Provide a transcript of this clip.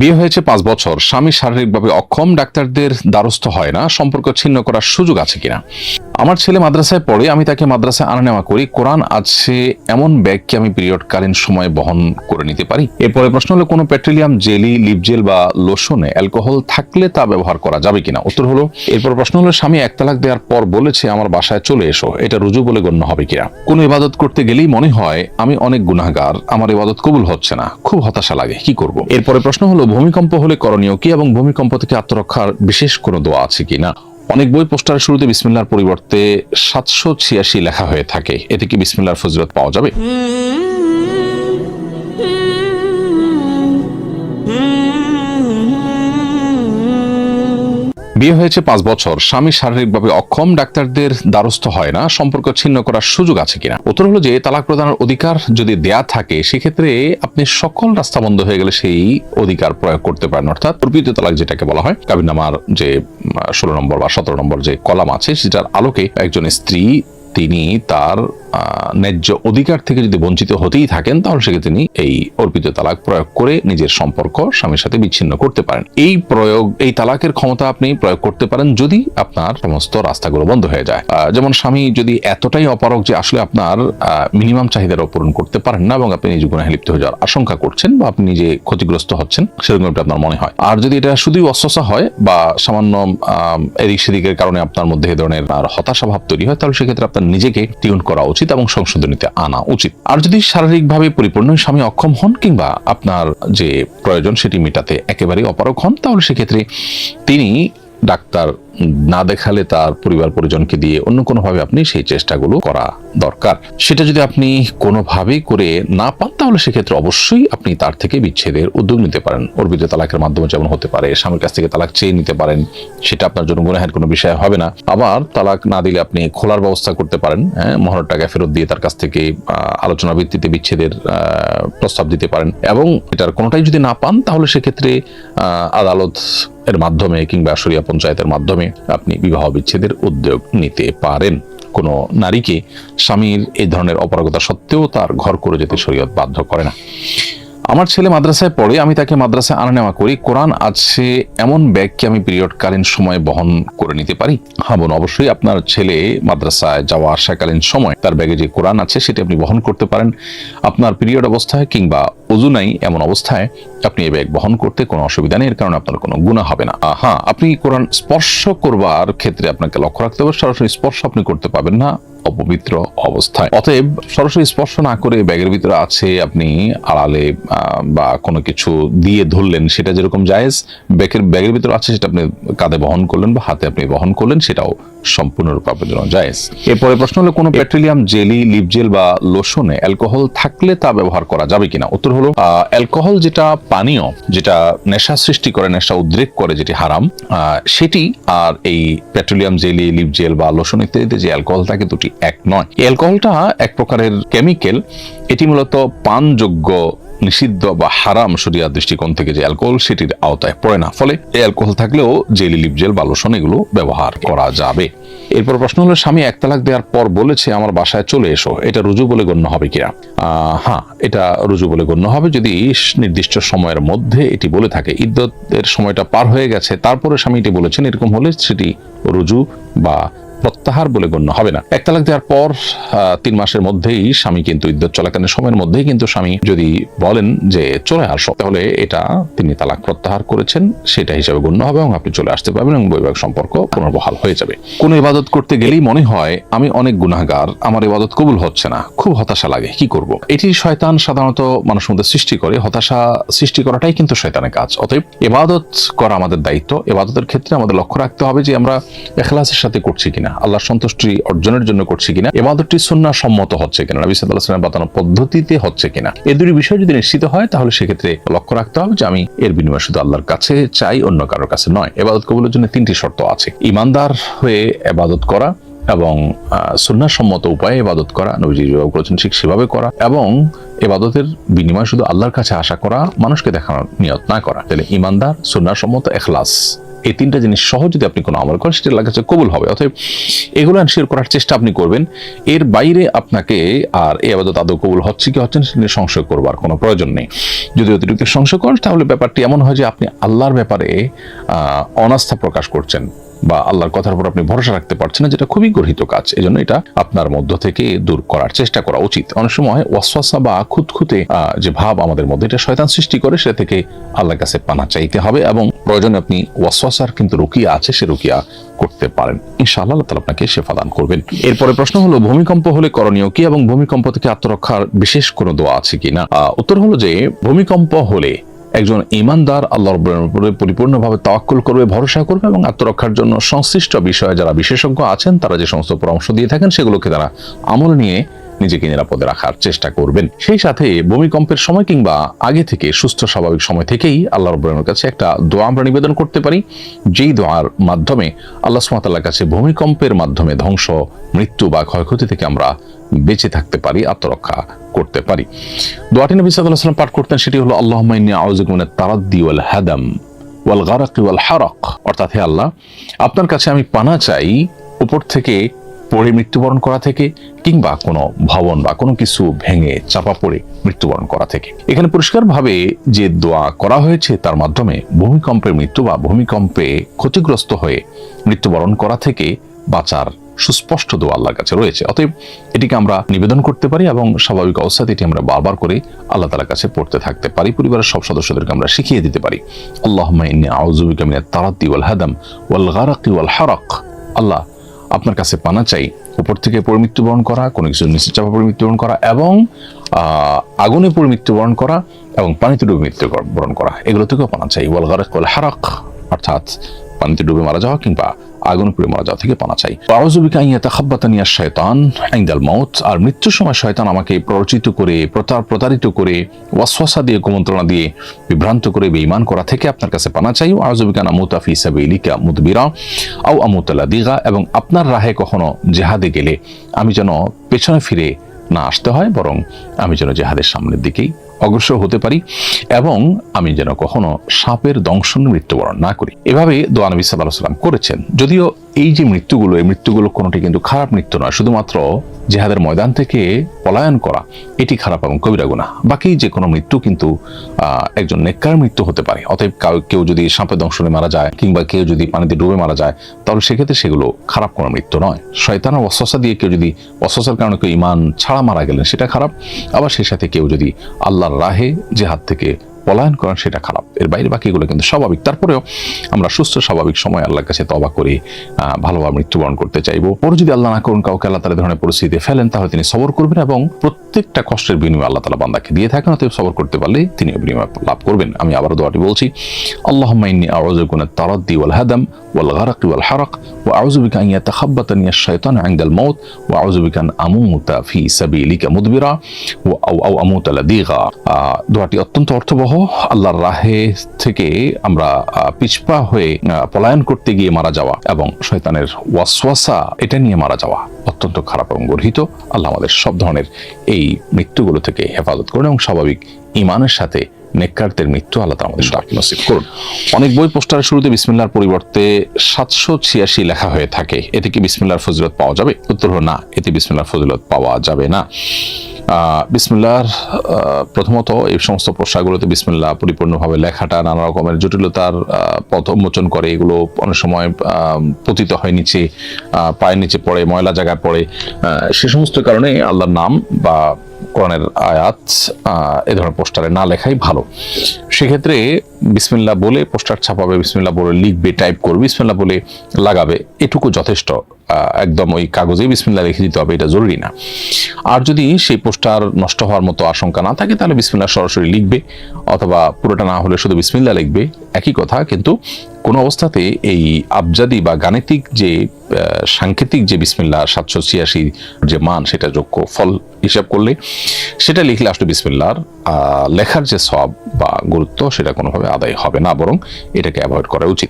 বিয়ে হয়েছে পাঁচ বছর। স্বামী শারীরিকভাবে অক্ষম, ডাক্তারদের দ্বারস্থ হয় না। সম্পর্ক ছিন্ন করার সুযোগ আছে কিনা? আমার ছেলে মাদ্রাসায় পড়ে, আমি তাকে মাদ্রাসায় আনা নেওয়া করি। কোরআন আছে এমন ব্যাগ কি আমি পিরিয়ডকালীন সময় বহন করে নিতে পারি। এরপরে প্রশ্ন হলো, কোনো পেট্রোলিয়াম, জেলি লিপ জেল বা লোশনে অ্যালকোহল থাকলে তা ব্যবহার করা যাবে কিনা? উত্তর হলো, এরপর প্রশ্ন হলো, স্বামী এক তালাক দেওয়ার পর বলেছে, আমার বাসায় চলে এসো, এটা রুজু বলে গণ্য হবে কিনা? কোনো ইবাদত করতে গেলেই মনে হয়, আমি অনেক গুনাহগার, আমার ইবাদত কবুল হচ্ছে না, খুব হতাশা লাগে, কি করব? এরপরে প্রশ্ন হলো, ভূমিকম্প হলে করণীয় কি এবং ভূমিকম্প থেকে আত্মরক্ষার বিশেষ কোনো দোয়া আছে কিনা? অনেক বই পোস্টারের শুরুতে বিসমিল্লার পরিবর্তে সাতশো ছিয়াশি লেখা হয়ে থাকে। এতে কি বিসমিল্লার ফজরত পাওয়া যাবে? বিয়ে হয়েছে পাঁচ বছর। স্বামী শারীরিকভাবে অক্ষম, ডাক্তারদের দ্বারস্থ হয় না। সম্পর্ক ছিন্ন করার সুযোগ আছে কিনা? উত্তর হলো যে, তালাক প্রদানের অধিকার যদি দেয়া থাকে, সেক্ষেত্রে আপনি সকল রাস্তা বন্ধ হয়ে গেলে সেই অধিকার প্রয়োগ করতে পারেন। অর্থাৎ প্রকৃত তালাক যেটাকে বলা হয়, কাবিন কাবিনামার যে ষোলো নম্বর বা সতেরো নম্বর যে কলাম আছে, সেটার আলোকে একজন স্ত্রী তিনি তার ন্যায্য অধিকার থেকে যদি বঞ্চিত হতেই থাকেন, তাহলে সেক্ষেত্রে তিনি এই অর্পিত তালাক প্রয়োগ করে নিজের সম্পর্ক স্বামীর সাথে বিচ্ছিন্ন করতে পারেন। এই প্রয়োগ, এই তালাকের ক্ষমতা আপনি প্রয়োগ করতে পারেন যদি আপনার সমস্ত রাস্তাগুলো বন্ধ হয়ে যায়। যেমন স্বামী যদি এতটাই অপারক যে আসলে আপনার মিনিমাম চাহিদারও পূরণ করতে পারেন না এবং আপনি নিজে গুণাহে লিপ্ত হয়ে যাওয়ার আশঙ্কা করছেন বা আপনি নিজে ক্ষতিগ্রস্ত হচ্ছেন, সেরকম একটা আপনার মনে হয়। আর যদি এটা শুধুই অস্বসা হয় বা সামান্য এদিক সেদিকের কারণে আপনার মধ্যে এ ধরনের হতাশা ভাব তৈরি হয়, তাহলে সেক্ষেত্রে আপনার নিজেকে টিউন করা উচিত এবং সংশোধনীতে আনা উচিত। আর যদি শারীরিকভাবে পরিপূর্ণ স্বামী অক্ষম হন কিংবা আপনার যে প্রয়োজন সেটি মেটাতে একেবারেই অপারক হন, তাহলে সেক্ষেত্রে তিনি ডাক্তার না দেখালে তার পরিবার পরিজনকে দিয়ে অন্য কোনোভাবে আপনি সেই চেষ্টাগুলো করা দরকার। সেটা যদি আপনি কোনোভাবেই করে না পান, তাহলে সেক্ষেত্রে অবশ্যই আপনি তার থেকে বিচ্ছেদের উদ্যোগ নিতে পারেন। অর্পিত তালাকের মাধ্যমে যেমন হতে পারে, স্বামীর কাছ থেকে তালাক চেয়ে নিতে পারেন, সেটা আপনার জন্য গুনাহের কোনো বিষয় হবে না। আবার তালাক না দিলে আপনি খোলার ব্যবস্থা করতে পারেন হ্যাঁ মহর টাকা ফেরত দিয়ে তার কাছ থেকে আলোচনা ভিত্তিতে বিচ্ছেদের প্রস্তাব দিতে পারেন। এবং এটার কোনোটাই যদি না পান, তাহলে সেক্ষেত্রে আদালত এর মাধ্যমে কিংবা সরিয়া পঞ্চায়েতের মাধ্যমে আপনি বিবাহ বিচ্ছেদের উদ্যোগ নিতে পারেন। কোনো নারীকে স্বামীর এই ধরনের অপারগতা সত্ত্বেও তার ঘর করে যেতে শরীয়ত বাধ্য করে না। আমার ছেলে মাদ্রাসায় পড়ে, আমি তাকে মাদ্রাসায় আনা নেওয়া করি। কোরআন আছে এমন ব্যাগ কি আমি পিরিয়ডকালীন সময় বহন করে নিতে পারি। হ্যাঁ বোন, অবশ্যই আপনার ছেলে মাদ্রাসায় যাওয়া আসাকালীন সময় তার ব্যাগে যে কোরআন আছে সেটি আপনি বহন করতে পারেন। আপনার পিরিয়ড অবস্থায় কিংবা অজু নাই এমন অবস্থায় আপনি এই ব্যাগ বহন করতে কোনো অসুবিধা নেই, এর কারণে আপনার কোনো গুণা হবে না। হ্যাঁ আপনি কোরআন স্পর্শ করবার ক্ষেত্রে আপনাকে লক্ষ্য রাখতে হবে, সরাসরি স্পর্শ আপনি করতে পারবেন না অপবিত্র অবস্থায়। অতএব সরাসরি স্পর্শ না করে ব্যাগের ভিতরে আছে, আপনি আড়ালে বা কোনো কিছু দিয়ে ধরলেন, সেটা যেরকম জায়েজ, ব্যাগের ব্যাগের ভিতরে আছে সেটা আপনি কাঁধে বহন করলেন বা হাতে আপনি বহন করলেন, সেটাও সম্পূর্ণরূপে আপনার জন্য জায়েজ। এরপরে প্রশ্ন হলো, কোনো পেট্রোলিয়াম, জেলি, লিপ জেল বা লোশনে অ্যালকোহল থাকলে তা ব্যবহার করা যাবে কিনা? উত্তর হলো অ্যালকোহল যেটা পানীয় যেটা নেশা সৃষ্টি করে, নেশা উদ্রেক করে যেটি হারাম সেটি আর এই পেট্রোলিয়াম জেলি, লিপ জেল বা লোশন ইত্যাদিতে যে অ্যালকোহল থাকে দুটি এক নয়। অ্যালকোহলটা এক প্রকারের কেমিক্যাল এটি মূলত পানযোগ্য নিষিদ্ধ বা হারাম শরিয়ার দৃষ্টিকোণ থেকে যে অ্যালকোহল সেটির আওতায় পড়ে না। ফলে এই অ্যালকোহল থাকলেও জেলি লিপ জেল বা লোশন এগুলো ব্যবহার করা যাবে। এরপর প্রশ্ন হলো, স্বামী, এক তালাক দেওয়ার পর বলেছে আমার বাসায় চলে এসো, এটা রুজু বলে গণ্য হবে কিনা? হ্যাঁ এটা রুজু বলে গণ্য হবে যদি নির্দিষ্ট সময়ের মধ্যে এটি বলে থাকে। ইদ্যতের সময়টা পার হয়ে গেছে, তারপরে স্বামী এটি বলেছেন, এরকম হলে সেটি রুজু বা প্রত্যাহার বলে গণ্য হবে না। এক তালাক দেওয়ার পর তিন মাসের মধ্যেই স্বামী কিন্তু ইদ্যত চলাকালীন সময়ের মধ্যেই কিন্তু স্বামী যদি বলেন যে, চলে আসো, তাহলে এটা তিনি তালাক প্রত্যাহার করেছেন, সেটা হিসাবে গণ্য হবে এবং আপনি চলে আসতে পারবেন এবং বৈবাহিক সম্পর্ক পুনর্বহাল হয়ে যাবে। কোন ইবাদত করতে গেলেই মনে হয়, আমি অনেক গুনাহগার, আমার ইবাদত কবুল হচ্ছে না, খুব হতাশা লাগে, কি করব? এটি শয়তান সাধারণত মানুষের মধ্যে সৃষ্টি করে, হতাশা সৃষ্টি করাটাই কিন্তু শয়তানের কাজ। অতএব ইবাদত করা আমাদের দায়িত্ব এবাদতের ক্ষেত্রে আমাদের লক্ষ্য রাখতে হবে যে আমরা এখলাসের সাথে করছি কিনা। আল্লাহর সন্তুষ্টি অর্জনের জন্য করছি কিনা, এবাদতটি সুন্নাহ সম্মত হচ্ছে কিনা, নবী সাল্লাল্লাহু আলাইহি ওয়াসাল্লাম বাতানো পদ্ধতিতে হচ্ছে কিনা। এই দুটি বিষয় যদি নিশ্চিত হয়, তাহলে সেক্ষেত্রে লক্ষ্য রাখতে হবে যে আমি এর বিনিময়ে শুধু আল্লাহর কাছে চাই, অন্য কারোর কাছে নয়। এবাদত কবুলের জন্য তিনটি শর্ত আছে। ইমানদার হয়ে এবাদত করা এবং সুন্নাসম্মত উপায়ে ইবাদত করা নবীজি যেভাবে করেছেন ঠিক সেভাবে করা এবং এবাদতের বিনিময় শুধু আল্লাহর কাছে আশা করা, মানুষকে দেখানোর নিয়ত না করা। তাহলে ইমানদার সুন্নাসম্মত এখলাস। এই তিনটা জিনিস সহ যদি আপনি কোনো আমল করেন, সেটা আল্লাহ কাছে কবুল হবে। অতএব এগুলো শেয়ার করার চেষ্টা আপনি করবেন। এর বাইরে আপনাকে আর এই আবাদত আদৌ কবুল হচ্ছে কি হচ্ছে সেটা নিয়ে সংশয় করবার কোনো প্রয়োজন নেই। যদি অতিরিক্ত সংশয় করেন, তাহলে ব্যাপারটি এমন হয় যে আপনি আল্লাহর ব্যাপারে অনাস্থা প্রকাশ করছেন। বা আল্লাহর কথার উপর আপনি ভরসা রাখতে পারছেন না, যেটা খুবই গর্হিত কাজ। এজন্য এটা আপনার মধ্য থেকে দূর করার চেষ্টা করা উচিত। অনেক সময় ওয়াসওয়াসা বা খুঁতখুঁতে যে ভাব আমাদের মধ্যে, এটা শয়তান সৃষ্টি করে, সেটা থেকে আল্লাহর কাছে পানা চাইতে হবে এবং প্রয়োজনে আপনি ওয়াসওয়াসার কিন্তু রুকিয়া আছে, সে রুকিয়া করতে পারেন। ইনশাআল্লাহ আল্লাহ তাআলা আপনাকে সেফা দান করবেন। এরপরে প্রশ্ন হলো, ভূমিকম্প হলে করণীয় কি এবং ভূমিকম্প থেকে আত্মরক্ষার বিশেষ কোনো দোয়া আছে কিনা? উত্তর হলো যে, ভূমিকম্প হলে একজন ইমানদার আল্লাহ রব্বুল উপরে পরিপূর্ণভাবে তাওয়াক্কুল করবে, ভরসা করবে এবং আত্মরক্ষার জন্য সংশ্লিষ্ট বিষয়ে যারা বিশেষজ্ঞ আছেন, তারা যে সমস্ত পরামর্শ দিয়ে থাকেন, সেগুলোকে তারা আমল নিয়ে নিজেকে নিরাপদে রাখার চেষ্টা করবেন। সেই সাথে ভূমিকম্পের সময় কিংবা আগে থেকে সুস্থ, স্বাভাবিক সময় থেকেই আল্লাহ রব্বুলের কাছে একটা দোয়া আমরা নিবেদন করতে পারি। যেই দোয়ার মাধ্যমে আল্লাহ সুমাতাল্লাহর কাছে ভূমিকম্পের মাধ্যমে ধ্বংস, মৃত্যু বা ক্ষয়ক্ষতি থেকে আমরা বেঁচে থাকতে পারি, আত্মরক্ষা করতে পারি। দোয়াটি নবী সাল্লাল্লাহু আলাইহি ওয়াসাল্লাম পাঠ করতেন, সেটি হলো আল্লাহ আউযুবিকা তারাদ্দি ওয়াল হাদাম ওয়াল গারাকি ওয়াল হারাক। অর্থাৎ হে আল্লাহ, আপনার কাছে আমি পানা চাই, উপর থেকে পড়ে মৃত্যুবরণ করা থেকে কিংবা কোনো ভবন বা কোনো কিছু ভেঙে চাপা পড়ে মৃত্যুবরণ করা থেকে। এখানে পরিষ্কারভাবে যে দোয়া করা হয়েছে তার মাধ্যমে ভূমিকম্পের মৃত্যু বা ভূমিকম্পে ক্ষতিগ্রস্ত হয়ে মৃত্যুবরণ করা থেকে বাঁচার সুস্পষ্ট দোয়া আল্লাহর কাছে রয়েছে। অতএব এটিকে আমরা নিবেদন করতে পারি এবং স্বাভাবিক অবস্থাতে এটি আমরা বারবার করে আল্লাহ তালার কাছে পড়তে থাকতে পারি। পরিবারের সব সদস্যদেরকে আমরা শিখিয়ে দিতে পারি। আল্লাহ ইন্নী আউযুবিকা মিনাত তারাদ্দি ওয়াল হাদাম ওয়াল গারাকি ওয়াল হারাক। আল্লাহ আপনার কাছে পানা চাই, উপর থেকে পরিমৃত্যুবরণ করা, কোনো কিছু নিচে চাপা পরিমৃত্যুবরণ করা এবং আগুনে পরিমৃত্যুবরণ করা এবং পানিতে ডুবে মৃত্যুবরণ করা। এগুলো থেকেও পানা চাই। ওয়াল গারেক হারাক, অর্থাৎ পানিতে ডুবে মারা যাওয়া কিংবা আগুন পুড়ে মারা যাওয়া থেকে পানা চাই। আউযুবিকা আন ইয়াতাখাব্বাতানি আশ-শায়তান ইনদাল মাউত। আর মৃত্যুর সময় শয়তান আমাকে প্ররোচিত করে, প্রতার প্রতারিত করে, ওয়াসওয়াসা দিয়ে, কুমন্ত্রণা দিয়ে বিভ্রান্ত করে, বেঈমান করা থেকে আপনার কাছে পানা চাই। ও আউযুবিকা নামুতা ফি সাবিলিকা মুদবিরা আও আমুতা লাদিগা এবং আপনার রাহে কখনো জেহাদে গেলে আমি যেন পেছনে ফিরে না আসতে হয়, বরং আমি যেন জেহাদের সামনের দিকেই অগ্রসর হতে পারি এবং আমি যেন কখনো সাপের দংশন মৃত্যুবরণ না করি। এভাবে দোয়া নবী সাল্লাহ সাল্লাম করেছেন। যদিও এই যে মৃত্যুগুলো, এই মৃত্যুগুলো কোনোটি কিন্তু খারাপ মৃত্যু নয়, শুধুমাত্র জেহাদের ময়দান থেকে পলায়ন করা, এটি খারাপ এবং কবিরা গুণা বাকি যে কোনো মৃত্যু কিন্তু একজন নেককার মৃত্যু হতে পারে। অতএব কাউ- যদি সাপে দংশনে মারা যায়, কিংবা কেউ যদি পানিতে ডুবে মারা যায়, তাহলে সেক্ষেত্রে সেগুলো খারাপ কোনো মৃত্যু নয়। শয়তানের অস্বসা দিয়ে কেউ যদি অস্বসার কারণে কেউ ইমান ছাড়া মারা গেলেন, সেটা খারাপ। আবার সেই সাথে কেউ যদি আল্লাহর রাহে হাত থেকে পলায়ন করেন, সেটা খারাপ। এর বাইরে বাকিগুলো কিন্তু স্বাভাবিক। তারপরেও আমরা সুস্থ, স্বাভাবিক সময় আল্লাহর কাছে তবা করে ভালোভাবে মৃত্যুবরণ করতে চাইব। পরে যদি আল্লাহ না করুন, কাউকে আল্লাহ তালা ধরনের পরিস্থিতিতে ফেলেন, তাহলে তিনি সবর করবেন এবং প্রত্যেকটা কষ্টের বিনিময় আল্লাহ তালা বান্দাকে দিয়ে থাকেন, অতএব সবর করতে পারলে তিনি বিনিময় লাভ করবেন। আমি আবারও দোয়াটি বলছি আল্লাহ আউযু বিকা মিনাত ওয়াল হাদাম ওয়াল গারাকি ওয়াল হারাক ওয়া আউযু বিকা আন ইয়াতাখাব্বাতানি আশ-শায়তান ইনদাল মাউত ওয়া আউযু বিকা আন আমুতা ফি সাবিলিকা মুদবিরা আও আও আমুতা দোয়াটি অত্যন্ত অর্থবহ। আল্লাহর রাহে থেকে আমরা পিছপা হয়ে পলায়ন করতে গিয়ে মারা যাওয়া এবং শয়তানের ওয়াসওয়াসা, এটা নিয়ে মারা যাওয়া অত্যন্ত খারাপ এবং গর্হিত। আল্লাহ আমাদের সব ধরনের এই মৃত্যুগুলো থেকে হেফাজত করুন এবং স্বাভাবিক ইমানের সাথে নেককারদের মৃত্যু আল্লাহ আমাদের সবাইকে নসিব করুন। অনেক বই পোস্টারের শুরুতে বিসমিল্লাহর পরিবর্তে সাতশো ছিয়াশি লেখা হয়ে থাকে। এতে কি বিসমিল্লাহর ফজিলত পাওয়া যাবে? উত্তর হলো না এতে বিসমিল্লাহর ফজিলত পাওয়া যাবে না। আহ, বিসমিল্লাহর প্রথমত এই সমস্ত পোস্টারগুলোতে বিসমিল্লাহ পরিপূর্ণভাবে লেখাটা নানা রকমের জটিলতার পথ উন্মোচন করে। এগুলো অনেক সময় পতিত হয় নিচে পায়ের নিচে পড়ে ময়লা জায়গায় পড়ে। সে সমস্ত কারণে আল্লাহর নাম বা কোরআনের আয়াত এ ধরনের পোস্টারে না লেখাই ভালো। সেক্ষেত্রে বিসমিল্লাহ বলে পোস্টার ছাপাবে বিসমিল্লাহ বলে লিখবে টাইপ করবে বিসমিল্লাহ বলে লাগাবে। এটুকু যথেষ্ট একদম ওই কাগজে বিসমিল্লাহ লিখে দিতে হবে এটা জরুরি না। আর যদি সেই পোস্টার নষ্ট হওয়ার মতো আশঙ্কা না থাকে তাহলে বিসমিল্লাহ সরাসরি লিখবে অথবা পুরোটা না হলে শুধু বিসমিল্লাহ লিখবে একই কথা। কিন্তু কোনো অবস্থাতে এই আবজাদি বা গাণিতিক যে সাংকেতিক যে বিসমিল্লাহ সাতশো ছিয়াশি যে মান সেটা যোগ্য ফল হিসাব করলে সেটা লিখলে আসলে বিসমিল্লাহর আহ, লেখার যে সব বা গুরুত্ব সেটা কোনোভাবে আদায় হবে না বরং এটাকে অ্যাভয়েড করা উচিত।